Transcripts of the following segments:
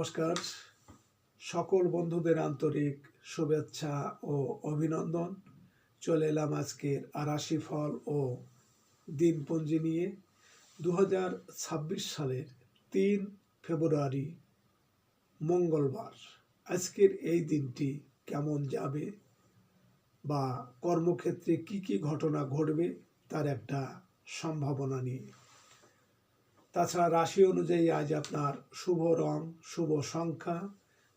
নমস্কার। সকল বন্ধুদের আন্তরিক শুভেচ্ছা ও অভিনন্দন। চলে এলাম আজকের আরাশি ফল ও দিনপঞ্জি নিয়ে। দু সালের তিন ফেব্রুয়ারি, মঙ্গলবার। আজকের এই দিনটি কেমন যাবে বা কর্মক্ষেত্রে কি কি ঘটনা ঘটবে, তার একটা সম্ভাবনা নিয়ে। তাছাড়া রাশি অনুযায়ী আজ আপনার শুভ রং, শুভ সংখ্যা,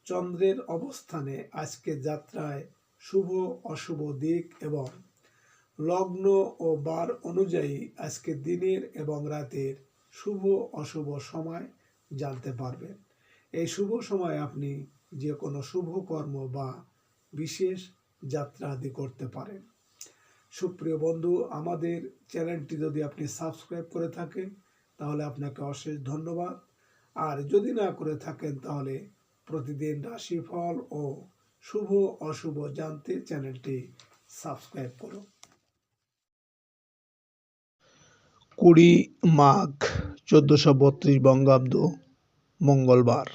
চন্দ্রের অবস্থানে আজকে যাত্রায় শুভ, অশুভ দিক এবং লগ্ন ও বার অনুযায়ী আজকে দিনের এবং রাতের শুভ, অশুভ সময় জানতে পারবেন। এই শুভ সময় আপনি যে কোনো শুভ কর্ম বা বিশেষ যাত্রা আদি করতে পারেন। সুপ্রিয় বন্ধু, আমাদের চ্যানেলটি যদি আপনি সাবস্ক্রাইব করে থাকেন তাহলে আপনাকে অশেষ ধন্যবাদ। আর যদি না করে থাকেন তাহলে প্রতিদিন রাশিফল ও শুভ অশুভ জানতে চ্যানেলটি সাবস্ক্রাইব করুন। কুড়ি মাঘ চোদ্দোশো বত্রিশ বঙ্গাব্দ মঙ্গলবার।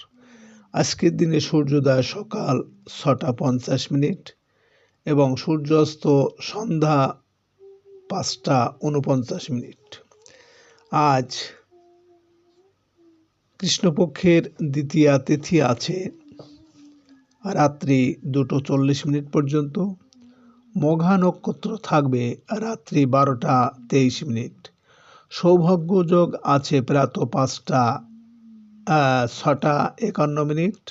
আজকের দিনে সূর্যোদয় সকাল ছটা পঞ্চাশ মিনিট এবং সূর্যাস্ত সন্ধ্যা পাঁচটা উনপঞ্চাশ মিনিট। আজ কৃষ্ণপক্ষের দ্বিতীয়া তিথি আছে। রাত্রি দুটো চল্লিশ মিনিট পর্যন্ত। মঘা নক্ষত্র থাকবে রাত্রি বারোটা তেইশ মিনিট। সৌভাগ্য যোগ আছে প্রাত পাঁচটা ছটা একান্ন মিনিট।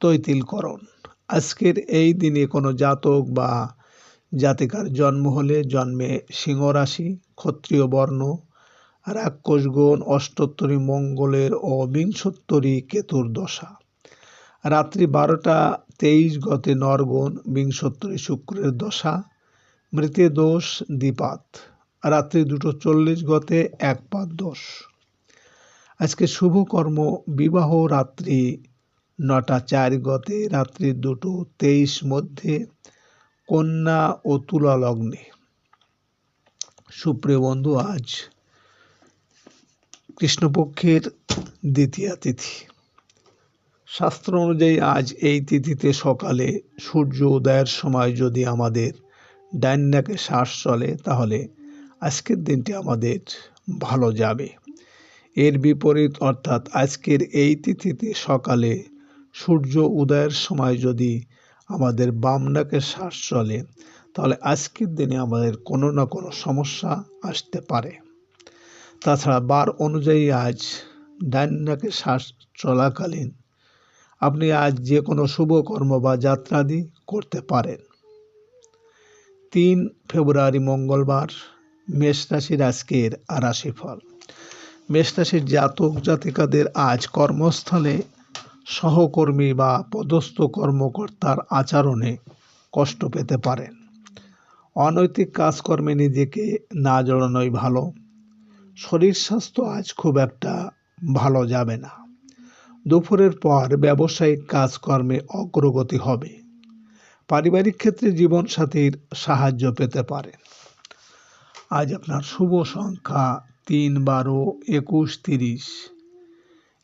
তৈতিলকরণ। আজকের এই দিনে কোনো জাতক বা জাতিকার জন্ম হলে জন্মে সিংহ রাশি। ক্ষত্রিয় বর্ণ রাক্ষসগণ অষ্টোত্তরী মঙ্গলের ও বিংশোত্তরী কেতুর দশা। রাত্রি বারোটা তেইশ গতে নরগণ, বিংশোত্তরী শুক্রের দশা, মৃতে দোষ, দ্বিপাত। রাত্রি দুটো চল্লিশ গতে এক পাত দোষ। আজকে শুভ কর্ম, বিবাহ রাত্রি নটা চার গতে, রাত্রি দুটো তেইশ মধ্যে, কন্যা ও তুলা লগ্নে। সুপ্রিয় বন্ধু, আজ কৃষ্ণপক্ষের দ্বিতীয়া তিথি। শাস্ত্র অনুযায়ী আজ এই তিথিতে সকালে সূর্য উদয়ের সময় যদি আমাদের ডাইন নাকে শ্বাস চলে, তাহলে আজকের দিনটি আমাদের ভালো যাবে। এর বিপরীত অর্থাৎ আজকের এই তিথিতে সকালে সূর্য উদয়ের সময় যদি আমাদের বাম নাকে শ্বাস চলে তাহলে আজকের দিনে আমাদের কোনো না কোনো সমস্যা আসতে পারে। তাছাড়া বার অনুযায়ী আজ ডান নাকে শ্বাস চলাকালীন আপনি আজ যে কোনো শুভ কর্ম বা যাত্রাদি করতে পারেন। তিন ফেব্রুয়ারি মঙ্গলবার মেষ রাশির আজকের রাশিফল। মেষ রাশির জাতক জাতিকাদের আজ কর্মস্থলে সহকর্মী বা পদস্থ কর্মকর্তার আচরণে কষ্ট পেতে পারেন। অনৈতিক কাজকর্মে নিজেকে না জড়ানোই ভালো। শরীর স্বাস্থ্য আজ খুব একটা ভালো যাবে না। দুপুরের পর ব্যবসায়িক কাজকর্মে অগ্রগতি হবে। পারিবারিক ক্ষেত্রে জীবনসাথীর সাহায্য পেতে পারেন। আজ আপনার শুভ সংখ্যা তিন বারো একুশ তিরিশ।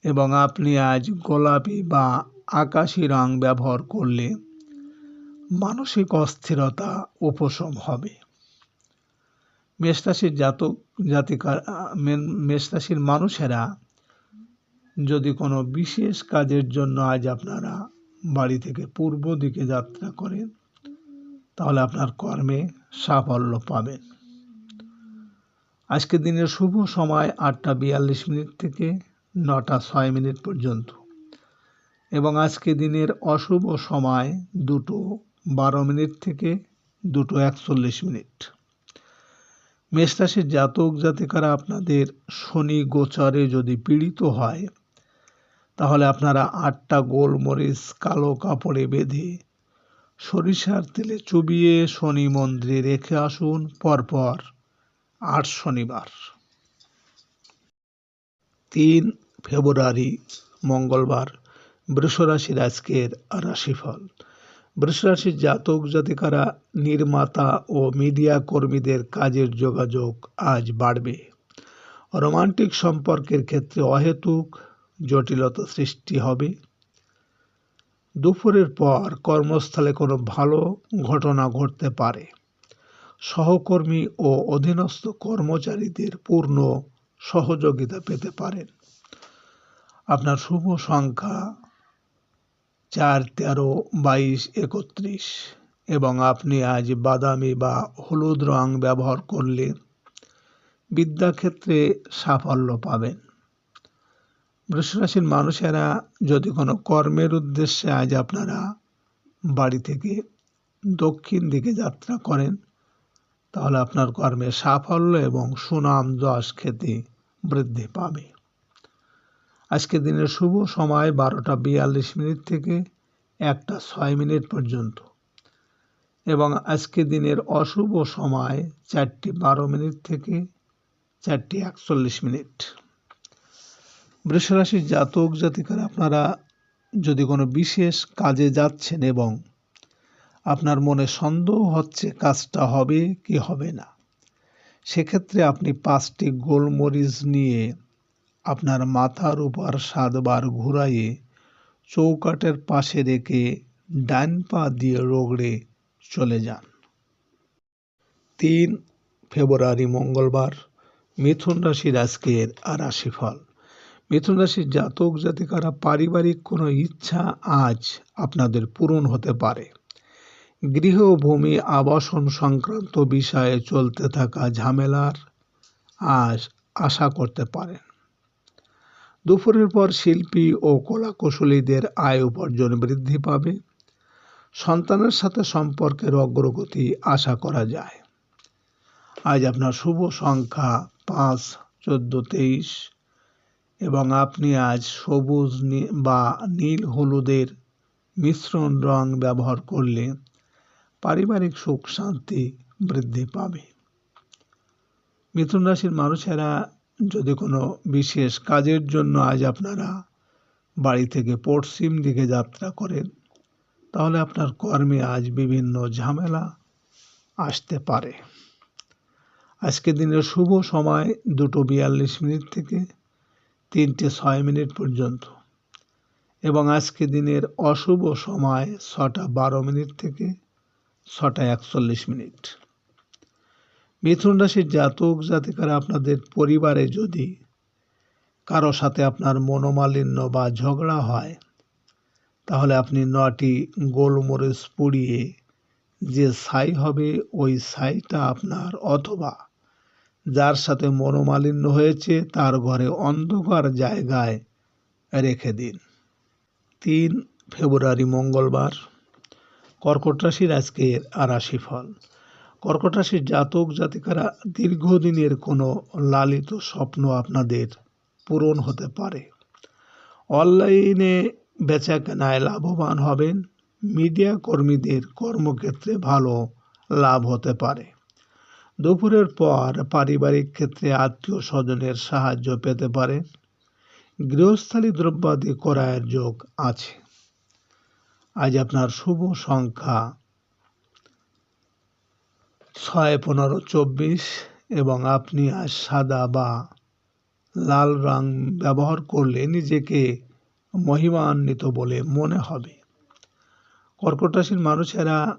এবং আপনি আজ গোলাপি বা আকাশি রং ব্যবহার করলে মানসিক অস্থিরতা উপশম হবে। মেষরাশির জাতক জাতিকার মেষরাশির মানুষেরা যদি কোনো বিশেষ কাজের জন্য আজ আপনারা বাড়ি থেকে পূর্ব দিকে যাত্রা করেন, তাহলে আপনার কর্মে সাফল্য পাবেন। আজকের দিনের শুভ সময় আটটা বিয়াল্লিশ মিনিট থেকে নটা ছয় মিনিট পর্যন্ত। এবং আজকে দিনের অশুভ সময় দুটো বারো মিনিট থেকে দুটো একচল্লিশ মিনিট। মেষরাশির জাতক জাতিকারা আপনাদের শনি গোচরে যদি পীড়িত হয়, তাহলে আপনারা আটটা গোলমরিচ, কালো কাপড়ে বেঁধে সরিষার তেলে চুবিয়ে শনি মন্দিরে রেখে আসুন পরপর আট শনিবার। তিন ফেব্রুয়ারি, মঙ্গলবার, বৃষরাশির আজকের রাশিফল। বৃষরাশির জাতক জাতিকারা, নির্মাতা ও মিডিয়া কর্মীদের কাজের যোগাযোগ আজ বাড়বে। রোমান্টিক সম্পর্কের ক্ষেত্রে অহেতুক জটিলতা সৃষ্টি হবে। দুপুরের পর কর্মস্থলে কোনো ভালো ঘটনা ঘটতে পারে। সহকর্মী ও অধীনস্থ কর্মচারীদের পূর্ণ সহযোগিতা পেতে পারেন। আপনার শুভ সংখ্যা চার তেরো বাইশ একত্রিশ। এবং আপনি আজ বাদামি বা হলুদ রং ব্যবহার করলে বিদ্যাক্ষেত্রে সাফল্য পাবেন। বৃষরাশির মানুষেরা যদি কোনো কর্মের উদ্দেশ্যে আজ আপনারা বাড়ি থেকে দক্ষিণ দিকে যাত্রা করেন, তাহলে আপনার কর্মে সাফল্য এবং সুনাম যশ খ্যাতি বৃদ্ধি পাবে। আজকে দিনের শুভ সময় বারোটা বিয়াল্লিশ মিনিট থেকে একটা ছয় মিনিট পর্যন্ত। এবং আজকে দিনের অশুভ সময় চারটি বারো মিনিট থেকে চারটি একচল্লিশ মিনিট। বৃষরাশির জাতক জাতিকার আপনারা যদি কোনো বিশেষ কাজে যাচ্ছেন এবং আপনার মনে সন্দেহ হচ্ছে কাজটা হবে কি হবে না, সেক্ষেত্রে আপনি পাঁচটি গোলমরিচ নিয়ে আপনার মাথার উপর সাতবার ঘুরাইয়ে চৌকাটের পাশে রেখে ডান পা দিয়ে রগড়ে চলে যান। তিন ফেব্রুয়ারি, মঙ্গলবার, মিথুন রাশির আজকের রাশিফল। মিথুন রাশির জাতক, জাতিকারা পারিবারিক কোনো ইচ্ছা আজ আপনাদের পূরণ হতে পারে। গৃহভূমি, আবাসন সংক্রান্ত বিষয়ে চলতে থাকা ঝামেলার আজ আশা করতে পারেন। দুপুরের পর শিল্পী ও কলাকুশলীদের আয় উপার্জন বৃদ্ধি পাবে। সন্তানের সাথে সম্পর্কের অগ্রগতি আশা করা যায়। আজ আপনার শুভ সংখ্যা পাঁচ, চোদ্দ, তেইশ এবং আপনি আজ সবুজ বা নীল হলুদের মিশ্রণ রং ব্যবহার করলে পারিবারিক সুখ শান্তি বৃদ্ধি পাবে। মিথুন রাশির মানুষেরা যদি কোনো বিশেষ কাজের জন্য আজ আপনারা বাড়ি থেকে পশ্চিম দিকে যাত্রা করেন, তাহলে আপনার কর্মে আজ বিভিন্ন ঝামেলা আসতে পারে। আজকে দিনের শুভ সময় দুটো বিয়াল্লিশ মিনিট থেকে তিনটে ছয় মিনিট পর্যন্ত এবং আজকে দিনের অশুভ সময় ছটা বারো মিনিট থেকে ছটা একচল্লিশ মিনিট। মিথুন রাশির জাতক জাতিকারা আপনাদের পরিবারে যদি কারও সাথে আপনার মনোমালিন্য বা ঝগড়া হয়, তাহলে আপনি নটি গোলমরিচ পুড়িয়ে যে ছাই হবে, ওই ছাইটা আপনার অথবা যার সাথে মনোমালিন্য হয়েছে, তার ঘরে অন্ধকার জায়গায় রেখে দিন। তিন ফেব্রুয়ারি মঙ্গলবার, কর্কট রাশির আজকের রাশিফল। কর্কট রাশির জাতক জাতিকারা দীর্ঘদিনের কোনো লালিত স্বপ্ন আপনাদের পূরণ হতে পারে। অনলাইনে বেচা কেনায় লাভবান হবেন, মিডিয়া কর্মীদের কর্মক্ষেত্রে ভালো লাভ হতে পারে। দুপুরের পর পারিবারিক ক্ষেত্রে আত্মীয় স্বজনের সাহায্য পেতে পারে গৃহস্থালী দ্রব্যাদি ক্রয়ের যোগ আছে। আজ আপনার শুভ সংখ্যা ছয় পনেরো চব্বিশ এবং আপনি আজ সাদা বা লাল রং ব্যবহার করলে নিজেকে মহিমান্বিত বলে মনে হবে। কর্কট রাশির মানুষেরা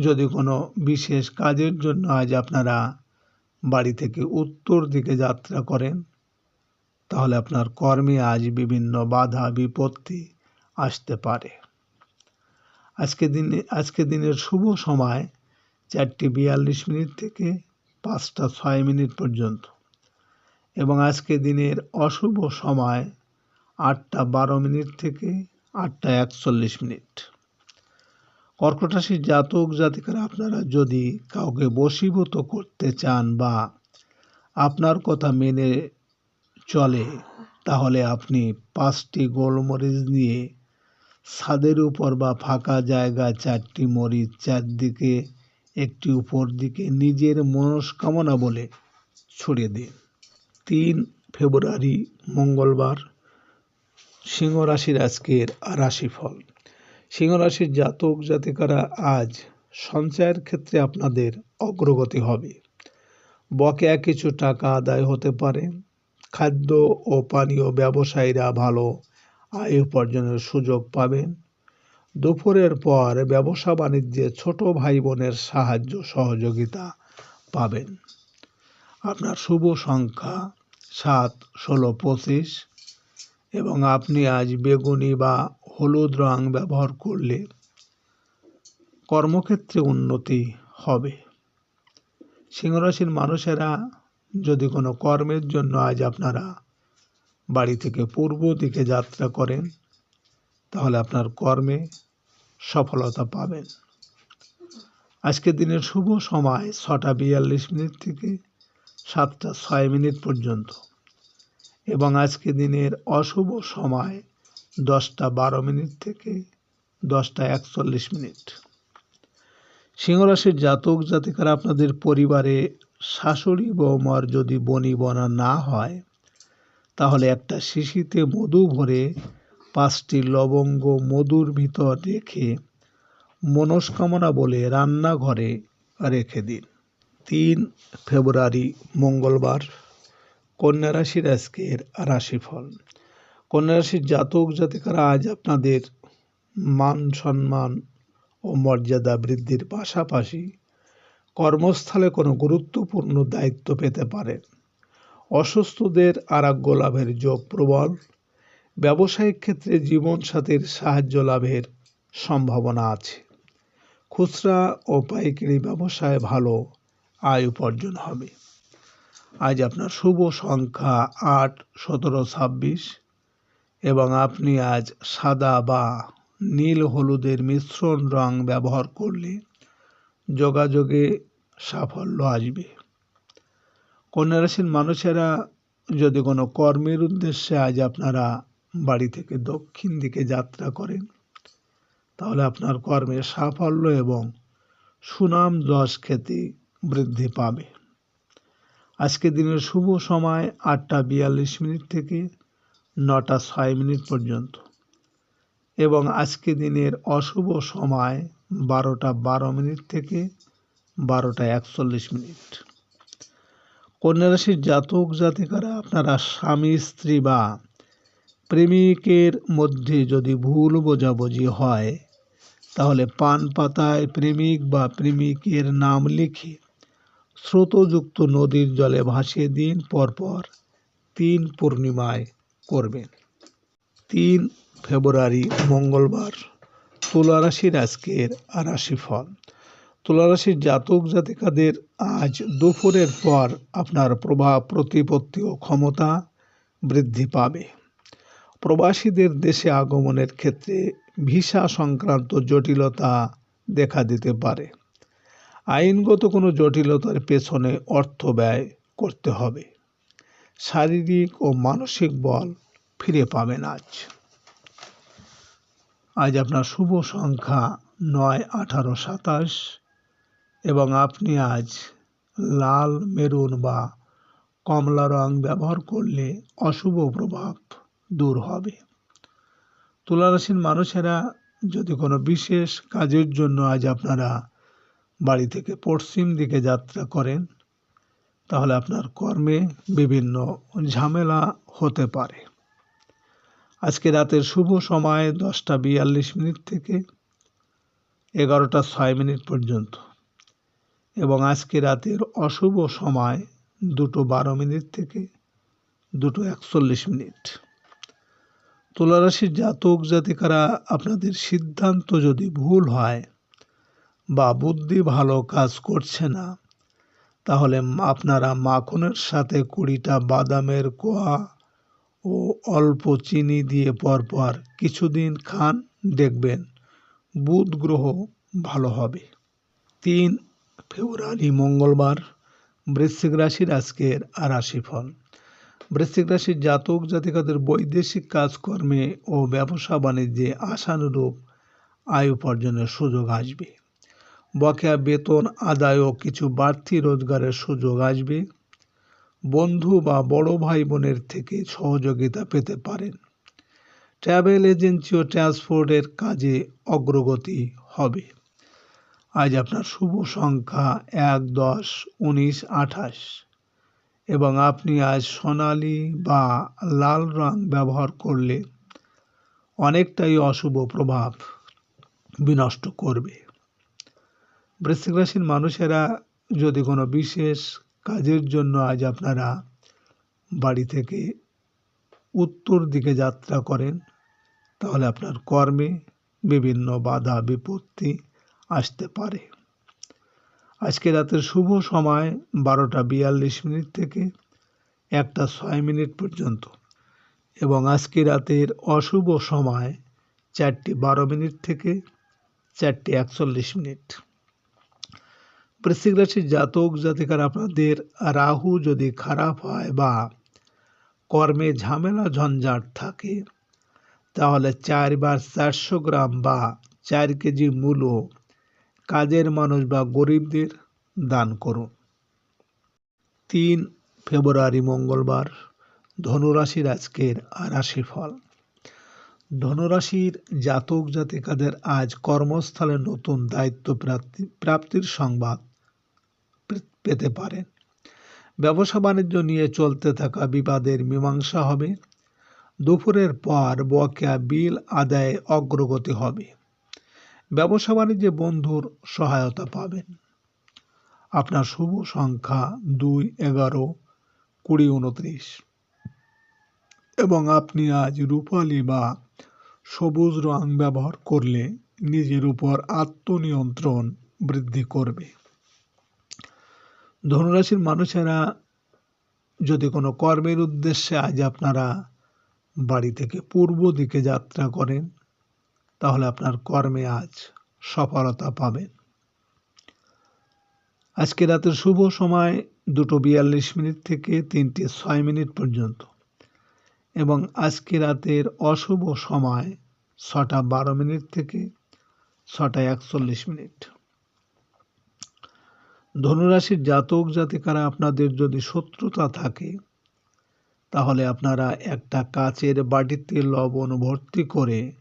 যদি কোনো বিশেষ কাজের জন্য আজ আপনারা বাড়ি থেকে উত্তর দিকে যাত্রা করেন, তাহলে আপনার কর্মে আজ বিভিন্ন বাধা, বিপত্তি আসতে পারে। আজকে দিনে, আজকে দিনের শুভ সময় চারটি বিয়াল্লিশ মিনিট থেকে পাঁচটা ছয় মিনিট পর্যন্ত। এবং আজকে দিনের অশুভ সময় আটটা বারো মিনিট থেকে আটটা একচল্লিশ মিনিট। কর্কট জাতক জাতিকারা, আপনারা যদি কাউকে বশীভূত করতে চান বা আপনার কথা মেনে চলে, তাহলে আপনি পাঁচটি গোলমরিচ নিয়ে ছাদের উপর বা ফাঁকা জায়গায় চারটি মরিচ চারদিকে একটি উপর দিকে নিজের মনস্কামনা বলে ছড়িয়ে দিন। তিন ফেব্রুয়ারি, মঙ্গলবার, সিংহ রাশির আজকের রাশিফল। সিংহ রাশির জাতক জাতিকারা আজ সঞ্চয়ের ক্ষেত্রে আপনাদের অগ্রগতি হবে। বকেয়া কিছু টাকা আদায় হতে পারে। খাদ্য ও পানীয় ব্যবসায়ীরা ভালো আয় উপার্জনের সুযোগ পাবেন। দুপুরের পর ব্যবসা বাণিজ্যে ছোট ভাই বোনের সাহায্য সহযোগিতা পাবেন। আপনার শুভ সংখ্যা সাত, ষোলো, পঁচিশ এবং আপনি আজ বেগুনি বা হলুদ রং ব্যবহার করলে কর্মক্ষেত্রে উন্নতি হবে। সিংহরাশির মানুষেরা যদি কোনো কর্মের জন্য আজ আপনারা বাড়ি থেকে পূর্ব দিকে যাত্রা করেন তাহলে আপনার কর্মে সফলতা পাবেন। আজকের দিনের শুভ সময় ছটা বিয়াল্লিশ মিনিট থেকে সাতটা ছয় মিনিট পর্যন্ত। এবং আজকে দিনের অশুভ সময় দশটা বারো মিনিট থেকে দশটা একচল্লিশ মিনিট। সিংহরাশির জাতক জাতিকারা আপনাদের পরিবারে শাশুড়ি বৌমার যদি বনি বনা না হয়, তাহলে একটা শিশিতে মধু ভরে পাঁচটি লবঙ্গ মধুর ভিতর রেখে মনস্কামনা বলে রান্নাঘরে রেখে দিন। তিন ফেব্রুয়ারি, মঙ্গলবার, কন্যা রাশির আজকের রাশিফল। কন্যা রাশির জাতক জাতিকারা আজ আপনাদের মান সম্মান ও মর্যাদা বৃদ্ধির পাশাপাশি কর্মস্থলে কোনো গুরুত্বপূর্ণ দায়িত্ব পেতে পারেন। অসুস্থদের আরোগ্য লাভের যোগ প্রবল। ব্যবসায়িক ক্ষেত্রে জীবনসাথীর সাহায্য লাভের সম্ভাবনা আছে। খুচরা ও পাইকারি ব্যবসায় ভালো আয় উপার্জন হবে। আজ আপনার শুভ সংখ্যা আট, সতেরো, ছাব্বিশ এবং আপনি আজ সাদা বা নীল হলুদের মিশ্রণ রং ব্যবহার করলে যোগাযোগে সাফল্য আসবে। কন্যা রাশির মানুষেরা যদি কোনো কর্মের উদ্দেশ্যে আজ আপনারা বাড়ি থেকে দক্ষিণ দিকে যাত্রা করেন। তাহলে আপনার কর্মের সাফল্য এবং সুনাম যশ খ্যাতি বৃদ্ধি পাবে। আজকে দিনের শুভ সময় আটটা বিয়াল্লিশ মিনিট থেকে নটা ছয় মিনিট পর্যন্ত। এবং আজকে দিনের অশুভ সময় বারোটা বারো মিনিট থেকে বারোটা একচল্লিশ মিনিট। কন্যা রাশির জাতক জাতিকারা, আপনারা স্বামী, স্ত্রী বা প্রেমিকের মধ্যে যদি ভুল বোঝাবুঝি হয়, তাহলে পান পাতায় প্রেমিক বা প্রেমিকের নাম লিখে স্রোতযুক্ত নদীর জলে ভাসিয়ে দিন, পরপর তিন পূর্ণিমায় করবেন। তিন ফেব্রুয়ারি, মঙ্গলবার, তুলারাশির আজকের রাশিফল। তুলা রাশির জাতক জাতিকাদের আজ দুপুরের পর আপনার প্রভাব, প্রতিপত্তি ও ক্ষমতা বৃদ্ধি পাবে। প্রবাসীদের দেশে আগমনের ক্ষেত্রে ভিসা সংক্রান্ত জটিলতা দেখা দিতে পারে। আইনগত কোনো জটিলতার পেছনে অর্থ ব্যয় করতে হবে। শারীরিক ও মানসিক বল ফিরে পাবেন আজ। আজ আপনার শুভ সংখ্যা নয়, আঠারো, সাতাশ এবং আপনি আজ লাল, মেরুন বা কমলা রং ব্যবহার করলে অশুভ প্রভাব দূর হবে। তুলারাশির মানুষেরা যদি কোনো বিশেষ কাজের জন্য আজ আপনারা বাড়ি থেকে পশ্চিম দিকে যাত্রা করেন, তাহলে আপনার কর্মে বিভিন্ন ঝামেলা হতে পারে। আজকে রাতের শুভ সময় দশটা বিয়াল্লিশ মিনিট থেকে এগারোটা ছয় মিনিট পর্যন্ত এবং আজকে রাতের অশুভ সময় দুটো বারো মিনিট থেকে দুটো একচল্লিশ মিনিট। তুলারাশির জাতক জাতিকারা আপনাদের সিদ্ধান্ত যদি ভুল হয় বা বুদ্ধি ভালো কাজ করছে না, তাহলে আপনারা মাখনের সাথে কুড়িটা বাদামের কোয়া ও অল্প চিনি দিয়ে পরপর কিছুদিন খান, দেখবেন বুধ গ্রহ ভালো হবে। তিন ফেব্রুয়ারি মঙ্গলবার বৃশ্চিক রাশির আজকের রাশিফল বৃশ্চিক রাশির জাতক জাতিকাদের বৈদেশিক কাজকর্মে ও ব্যবসা বাণিজ্যে আশানুরূপ আয় উপার্জনের সুযোগ আসবে। বকেয়া বেতন আদায় ও কিছু বাড়তি রোজগারের সুযোগ আসবে। বন্ধু বা বড় ভাই বোনের থেকে সহযোগিতা পেতে পারেন। ট্রাভেল এজেন্সি ও ট্রান্সপোর্টের কাজে অগ্রগতি হবে। আজ আপনার শুভ সংখ্যা এক দশ উনিশ আঠাশ। এবং আপনি আজ সোনালি বা লাল রং ব্যবহার করলে অনেকটাই অশুভ প্রভাব বিনষ্ট করবে। বৃশ্চিক রাশির মানুষেরা যদি কোনো বিশেষ কাজের জন্য আজ আপনারা বাড়ি থেকে উত্তর দিকে যাত্রা করেন, তাহলে আপনার কর্মে বিভিন্ন বাধা বিপত্তি আসতে পারে। আজকে রাতের শুভ সময় বারোটা বিয়াল্লিশ মিনিট থেকে একটা ছয় মিনিট পর্যন্ত এবং আজকে রাতের অশুভ সময় চারটি বারো মিনিট থেকে চারটি একচল্লিশ মিনিট। বৃশ্চিক রাশির জাতক জাতিকার আপনাদের রাহু যদি খারাপ হয় বা কর্মে ঝামেলা ঝঞ্ঝাট থাকে, তাহলে চারবার চারশো গ্রাম বা চার কেজি মূলো কাজের মানুষ বা গরিবদের দান করুন। তিন ফেব্রুয়ারি, মঙ্গলবার, ধনুরাশির আজকের রাশিফল ধনুরাশির জাতক জাতিকাদের আজ কর্মস্থলে নতুন দায়িত্ব প্রাপ্তি প্রাপ্তির সংবাদ পেতে পারেন। ব্যবসা বাণিজ্য নিয়ে চলতে থাকা বিবাদের মীমাংসা হবে। দুপুরের পর বকেয়া বিল আদায়ে অগ্রগতি হবে। ব্যবসা বাণিজ্যে বন্ধুর সহায়তা পাবেন। আপনার শুভ সংখ্যা দুই, এগারো, কুড়ি, উনত্রিশ। এবং আপনি আজ রূপালি বা সবুজ রং ব্যবহার করলে নিজের উপর আত্মনিয়ন্ত্রণ বৃদ্ধি করবে। ধনুরাশির মানুষেরা যদি কোনো কর্মের উদ্দেশ্যে আজ আপনারা বাড়ি থেকে পূর্ব দিকে যাত্রা করেন তাহলে আপনার কর্মে আজ সফলতা পাবেন। আজকে রাতের শুভ সময় দুটো বিয়াল্লিশ মিনিট থেকে তিনটে ছয় মিনিট পর্যন্ত এবং আজকে রাতের অশুভ সময় ছটা বারো মিনিট থেকে ছটা একচল্লিশ মিনিট। ধনুরাশির জাতক জাতিকারা আপনাদের যদি শত্রুতা থাকে, তাহলে আপনারা একটা কাচের বাটিতে লবণ ভর্তি করে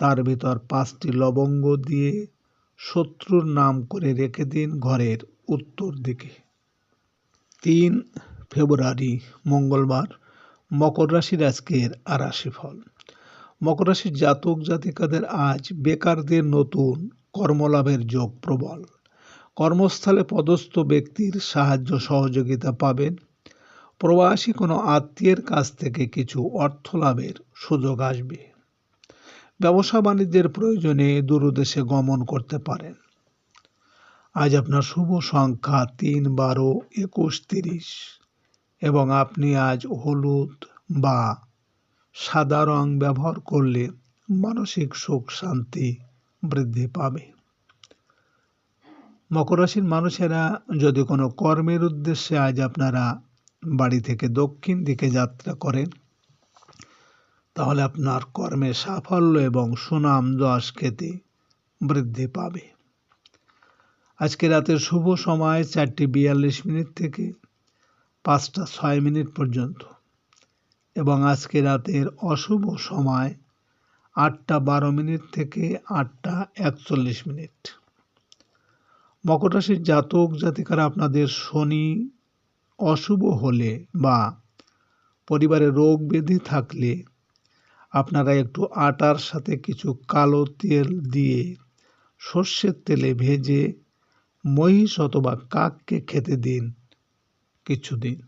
তার ভিতর পাঁচটি লবঙ্গ দিয়ে শত্রুর নাম করে রেখে দিন ঘরের উত্তর দিকে। তিন ফেব্রুয়ারি, মঙ্গলবার, মকর রাশির আজকের রাশিফল মকর রাশির জাতক জাতিকাদের আজ বেকারদের নতুন কর্মলাভের যোগ প্রবল। কর্মস্থলে পদস্থ ব্যক্তির সাহায্য সহযোগিতা পাবেন। প্রবাসী কোনো আত্মীয়ের কাছ থেকে কিছু অর্থ লাভের সুযোগ আসবে। ব্যবসা বাণিজ্যের প্রয়োজনে দূরদেশে গমন করতে পারেন। আজ আপনার শুভ সংখ্যা তিন বারো একুশ তিরিশ এবং আপনি আজ হলুদ বা সাদা রং ব্যবহার করলে মানসিক সুখ শান্তি বৃদ্ধি পাবে। মকর রাশির মানুষেরা যদি কোনো কর্মের উদ্দেশ্যে আজ আপনারা বাড়ি থেকে দক্ষিণ দিকে যাত্রা করেন তাহলে আপনার কর্মে সাফল্য এবং সুনাম যশ খ্যাতি বৃদ্ধি পাবে। আজকে রাতের শুভ সময় চারটি বিয়াল্লিশ মিনিট থেকে পাঁচটা ছয় মিনিট পর্যন্ত এবং আজকে রাতের অশুভ সময় আটটা বারো মিনিট থেকে আটটা একচল্লিশ মিনিট। মকর রাশির জাতক জাতিকারা আপনাদের শনি অশুভ হলে বা পরিবারে রোগ ব্যাধি থাকলে আপনারা একটু আটার সাথে কিছু কালো তেল দিয়ে সর্ষের তেলে ভেজে মহিষ অথবা কাককে খেতে দিন কিছুদিন।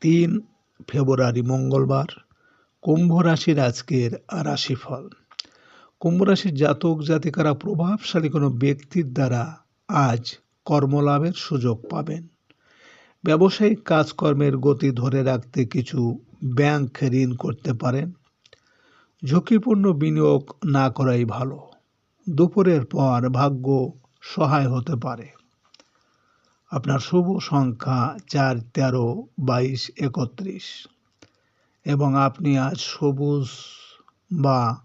তিন ফেব্রুয়ারি, মঙ্গলবার, কুম্ভ রাশির আজকের রাশিফল। কুম্ভ রাশির জাতক জাতিকারা প্রভাবশালী কোনো ব্যক্তির দ্বারা আজ কর্মলাভের সুযোগ পাবেন। ব্যবসায়িক কাজকর্মের গতি ধরে রাখতে কিছু ব্যাংক ঋণ করতে পারেন। ঝুঁকিপূর্ণ বিনিয়োগ না করাই ভালো। দুপুরের পর ভাগ্য সহায় হতে পারে। আপনার শুভ সংখ্যা চার, তেরো, বাইশ, একত্রিশ। এবং আপনি আজ সবুজ বা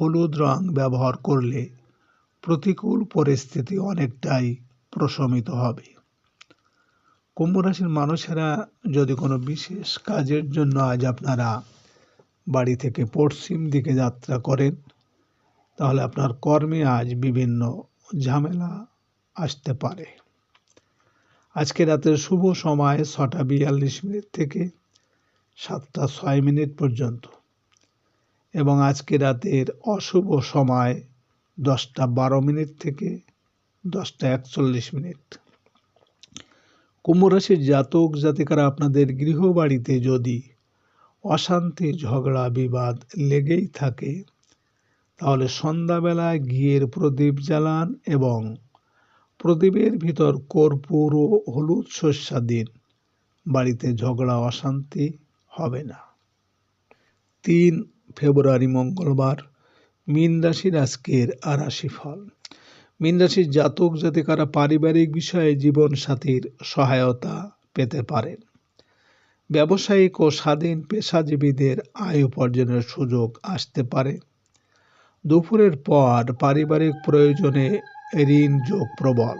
হলুদ রং ব্যবহার করলে প্রতিকূল পরিস্থিতি অনেকটাই প্রশমিত হবে। কুম্ভ রাশির মানুষেরা যদি কোনো বিশেষ কাজের জন্য আজ আপনারা বাড়ি থেকে পশ্চিম দিকে যাত্রা করেন, তাহলে আপনার কর্মে আজ বিভিন্ন ঝামেলা আসতে পারে। আজকে রাতের শুভ সময় ছটা বিয়াল্লিশ মিনিট থেকে সাতটা ছয় মিনিট পর্যন্ত এবং আজকে রাতের অশুভ সময় দশটা বারো মিনিট থেকে দশটা একচল্লিশ মিনিট। কুম্ভ রাশির জাতক জাতিকারা আপনাদের গৃহবাড়িতে যদি অশান্তি, ঝগড়া, বিবাদ লেগেই থাকে। তাহলে সন্ধ্যাবেলায় ঘিয়ের প্রদীপ জ্বালান এবং প্রদীপের ভিতর কর্পূর ও হলুদ শস্যা দিন। বাড়িতে ঝগড়া, অশান্তি হবে না। তিন ফেব্রুয়ারি, মঙ্গলবার, মীন রাশির আজকের রাশি ফল মীন রাশির জাতক জাতিকারা পারিবারিক বিষয়ে জীবনসাথীর সহায়তা পেতে পারেন। ব্যবসায়িক ও স্বাধীন পেশাজীবীদের আয় উপার্জনের সুযোগ আসতে পারে। দুপুরের পর পারিবারিক প্রয়োজনে ঋণ যোগ প্রবল।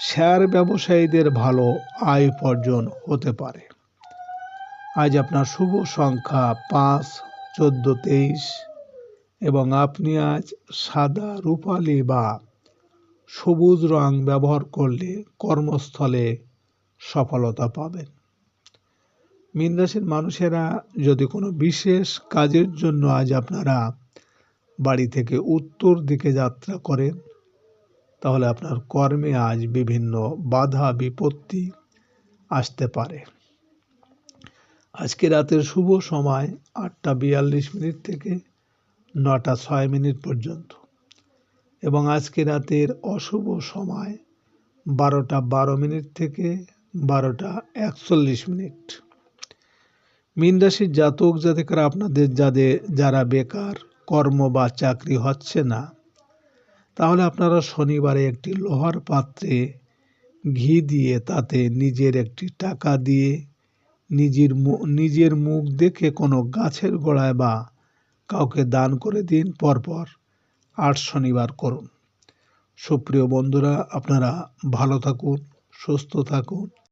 শেয়ার ব্যবসায়ীদের ভালো আয় উপার্জন হতে পারে। আজ আপনার শুভ সংখ্যা পাঁচ, চোদ্দ, তেইশ এবং আপনি আজ সাদা রূপালি বা সবুজ রং ব্যবহার করলে কর্মস্থলে সফলতা পাবেন। মীন মানুষেরা যদি কোনো বিশেষ কাজের জন্য আজ আপনারা বাড়ি থেকে উত্তর দিকে যাত্রা করেন, তাহলে আপনার কর্মে আজ বিভিন্ন বাধা, বিপত্তি আসতে পারে। আজকে রাতের শুভ সময় আটটা বিয়াল্লিশ মিনিট থেকে নটা ছয় মিনিট পর্যন্ত এবং আজকে রাতের অশুভ সময় বারোটা বারো মিনিট থেকে বারোটা একচল্লিশ মিনিট। মীন রাশির জাতক জাতিকারা আপনাদের যাদের যারা বেকার, কর্ম বা চাকরি হচ্ছে না, তাহলে আপনারা শনিবারে একটি লোহার পাত্রে ঘি দিয়ে তাতে নিজের একটি টাকা দিয়ে নিজের নিজের মুখ দেখে কোনো গাছের গোড়ায় বা কাউকে দান করে দিন, পরপর আট শনিবার করুন। সুপ্রিয় বন্ধুরা, আপনারা ভালো থাকুন, সুস্থ থাকুন।